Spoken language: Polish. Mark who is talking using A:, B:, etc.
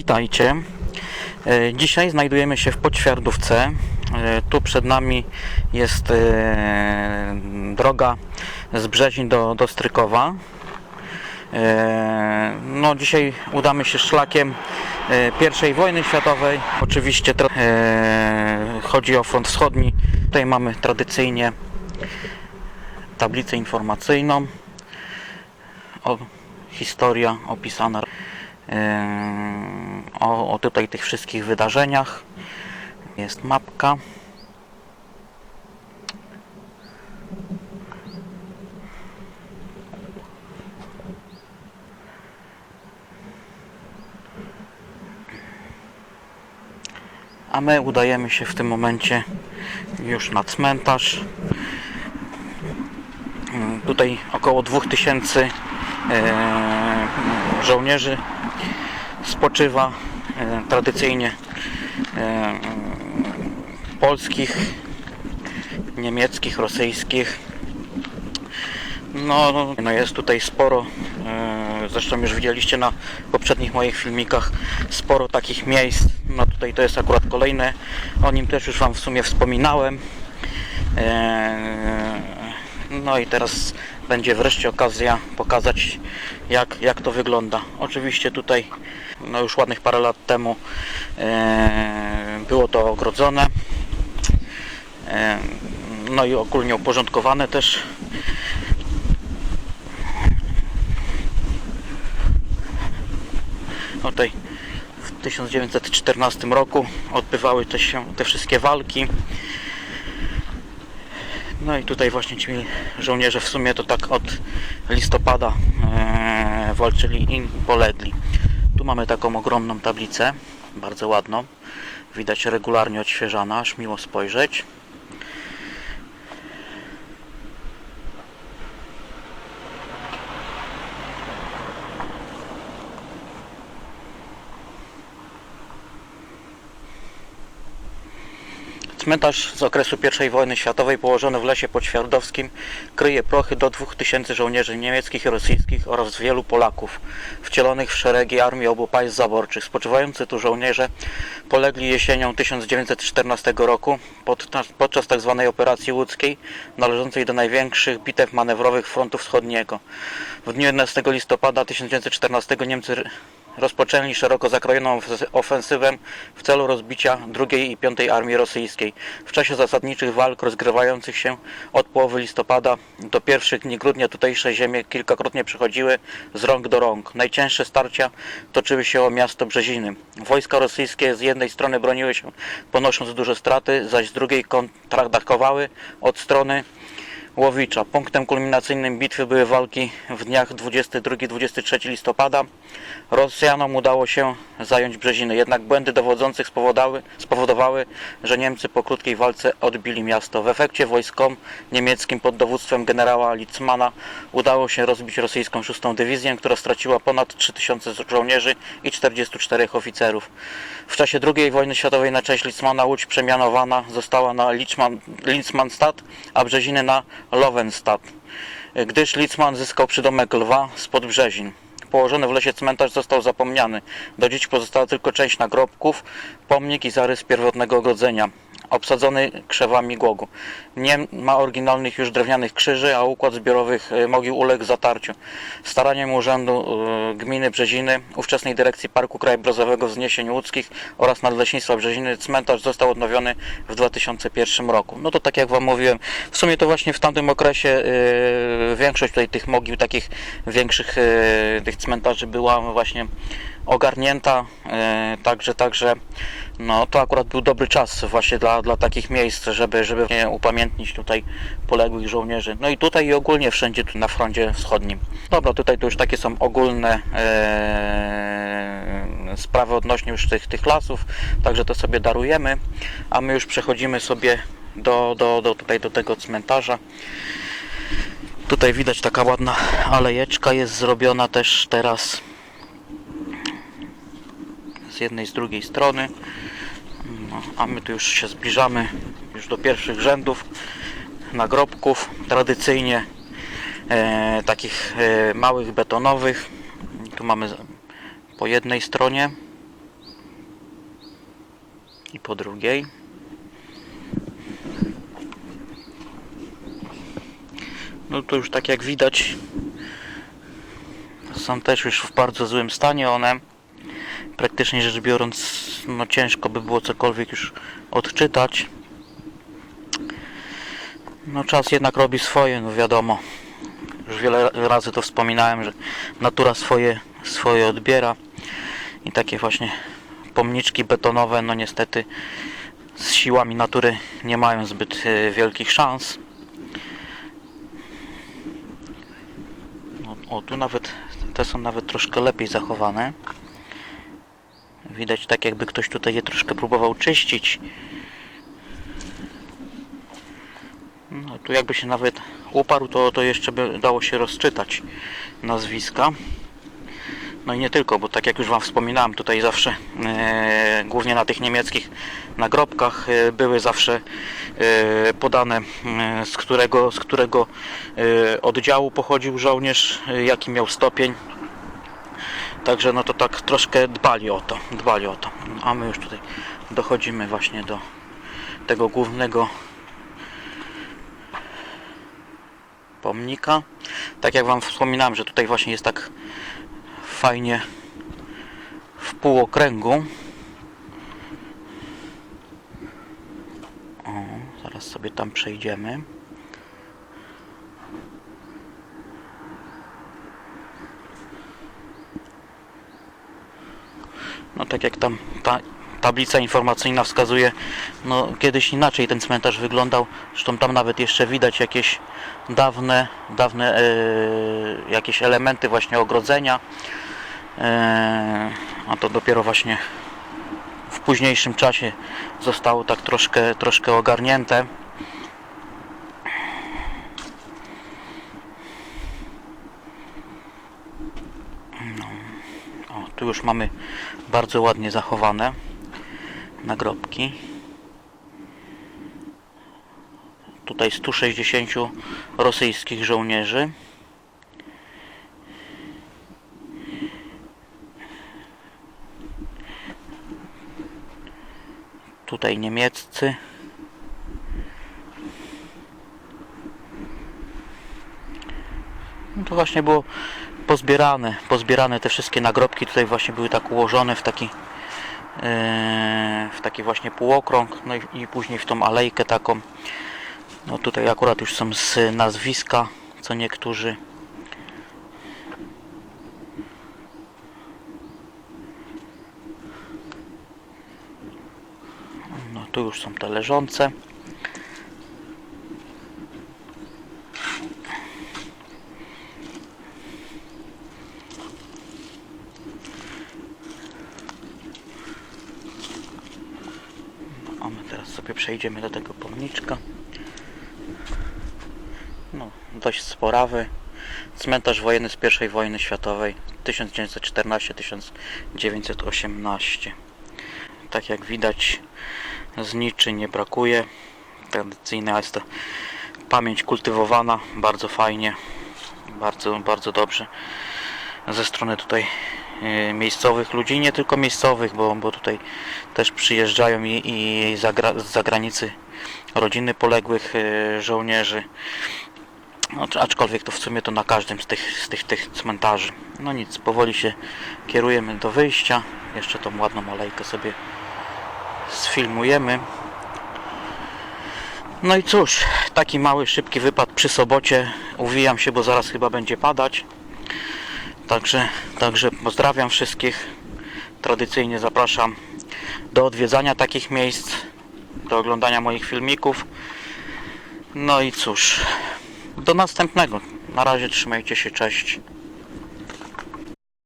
A: Witajcie. E, Dzisiaj znajdujemy się w Poćwiardówce. E, Tu przed nami jest e, droga z Brzezin do, do Strykowa. No, dzisiaj udamy się szlakiem I wojny światowej. Oczywiście chodzi o front wschodni. Tutaj mamy tradycyjnie tablicę informacyjną. O, historia opisana o, o tutaj tych wszystkich wydarzeniach. Jest mapka. A my udajemy się w tym momencie już na cmentarz. Tutaj około 2000 e, żołnierzy spoczywa e, tradycyjnie e, polskich, niemieckich, rosyjskich. No, no, no jest tutaj sporo, e, zresztą już widzieliście na poprzednich moich filmikach, sporo takich miejsc. No tutaj to jest akurat kolejne, o nim też już Wam w sumie wspominałem. No i teraz będzie wreszcie okazja pokazać jak, jak to wygląda. Oczywiście tutaj no już ładnych parę lat temu e, było to ogrodzone. E, no i ogólnie uporządkowane też. No Tutaj w 1914 roku odbywały te się te wszystkie walki. No i tutaj właśnie ci żołnierze w sumie to tak od listopada e, walczyli i polegli. Tu mamy taką ogromną tablicę, bardzo ładną. Widać regularnie odświeżana, aż miło spojrzeć. Cmentarz z okresu I wojny światowej położony w lesie podświardowskim kryje prochy do 2000 żołnierzy niemieckich i rosyjskich oraz wielu Polaków wcielonych w szeregi armii obu państw zaborczych. Spoczywający tu żołnierze polegli jesienią 1914 roku pod, podczas tzw. operacji łódzkiej należącej do największych bitew manewrowych frontu wschodniego. W dniu 11 listopada 1914 Niemcy rozpoczęli szeroko zakrojoną ofensywę w celu rozbicia II i V Armii Rosyjskiej. W czasie zasadniczych walk rozgrywających się od połowy listopada do pierwszych dni grudnia tutejsze ziemie kilkakrotnie przechodziły z rąk do rąk. Najcięższe starcia toczyły się o miasto Brzeziny. Wojska rosyjskie z jednej strony broniły się ponosząc duże straty, zaś z drugiej kontratakowały od strony Łowicza. Punktem kulminacyjnym bitwy były walki w dniach 22-23 listopada. Rosjanom udało się zająć Brzeziny, jednak błędy dowodzących spowodowały, że Niemcy po krótkiej walce odbili miasto. W efekcie wojskom niemieckim pod dowództwem generała Litzmana udało się rozbić rosyjską 6 dywizję, która straciła ponad 3000 żołnierzy i 44 oficerów. W czasie II wojny światowej na cześć Litzmana łódź przemianowana została na Litzman, Litzmannstadt, a Brzeziny na Lowenstadt, gdyż Litzman zyskał przydomek lwa spod Brzezin. Położony w lesie cmentarz został zapomniany. Do dziś pozostała tylko część nagrobków, pomnik i zarys pierwotnego ogrodzenia, obsadzony krzewami głogu. Nie ma oryginalnych już drewnianych krzyży, a układ zbiorowych e, mogił uległ zatarciu. Staraniem Urzędu e, Gminy Brzeziny, ówczesnej Dyrekcji Parku Krajobrazowego Wzniesień Łódzkich oraz Nadleśnictwa Brzeziny cmentarz został odnowiony w 2001 roku. No to tak jak Wam mówiłem, w sumie to właśnie w tamtym okresie e, większość tutaj tych mogił, takich większych tych cmentarzy była właśnie ogarnięta, e, także, także no to akurat był dobry czas właśnie dla, dla takich miejsc, żeby, żeby upamiętnić tutaj poległych żołnierzy. No i tutaj i ogólnie wszędzie tu na froncie wschodnim. Dobra, tutaj to już takie są ogólne e, sprawy odnośnie już tych, tych lasów, także to sobie darujemy, a my już przechodzimy sobie do, do, do, tutaj do tego cmentarza. Tutaj widać taka ładna alejeczka jest zrobiona też teraz z jednej, z drugiej strony. No, a my tu już się zbliżamy już do pierwszych rzędów nagrobków, tradycyjnie e, takich e, małych betonowych. Tu mamy po jednej stronie i po drugiej. No to już tak jak widać są też już w bardzo złym stanie one. Praktycznie rzecz biorąc, no ciężko by było cokolwiek już odczytać. No czas jednak robi swoje, no wiadomo. Już wiele razy to wspominałem, że natura swoje, swoje odbiera. I takie właśnie pomniczki betonowe, no niestety z siłami natury nie mają zbyt e, wielkich szans. O, o, tu nawet te są nawet troszkę lepiej zachowane. Widać tak jakby ktoś tutaj je troszkę próbował czyścić. No, tu jakby się nawet uparł, to, to jeszcze by dało się rozczytać nazwiska. No i nie tylko, bo tak jak już Wam wspominałem, tutaj zawsze, e, głównie na tych niemieckich nagrobkach, e, były zawsze e, podane, e, z którego, z którego e, oddziału pochodził żołnierz, e, jaki miał stopień. Także no to tak troszkę dbali o to, dbali o to. A my już tutaj dochodzimy właśnie do tego głównego pomnika. Tak jak Wam wspominałem, że tutaj właśnie jest tak fajnie w półokręgu. O, zaraz sobie tam przejdziemy. No tak jak tam ta tablica informacyjna wskazuje, no kiedyś inaczej ten cmentarz wyglądał. Zresztą tam nawet jeszcze widać jakieś dawne, dawne e, jakieś elementy właśnie ogrodzenia. E, a to dopiero właśnie w późniejszym czasie zostało tak troszkę, troszkę ogarnięte. No. O, tu już mamy bardzo ładnie zachowane nagrobki. Tutaj 160 rosyjskich żołnierzy. Tutaj niemieccy. No to właśnie było pozbierane, pozbierane te wszystkie nagrobki tutaj właśnie były tak ułożone w taki e, w taki właśnie półokrąg, no i, i później w tą alejkę taką. No tutaj akurat już są z nazwiska, co niektórzy. No tu już są te leżące. A my teraz sobie przejdziemy do tego pomniczka. No, dość sporawy. Cmentarz wojenny z I wojny światowej 1914-1918. Tak jak widać, zniczy nie brakuje. Tradycyjna jest to pamięć kultywowana, bardzo fajnie, bardzo, bardzo dobrze. Ze strony tutaj miejscowych ludzi, nie tylko miejscowych, bo, bo tutaj też przyjeżdżają i, i zagra- z zagranicy rodziny poległych e, żołnierzy. No, aczkolwiek to w sumie to na każdym z tych, z tych, tych cmentarzy. No nic, powoli się kierujemy do wyjścia. Jeszcze tą ładną alejkę sobie sfilmujemy. No i cóż, taki mały, szybki wypad przy sobocie. Uwijam się, bo zaraz chyba będzie padać. Także, także pozdrawiam wszystkich. Tradycyjnie zapraszam do odwiedzania takich miejsc, do oglądania moich filmików. No i cóż, do następnego. Na razie trzymajcie się, cześć.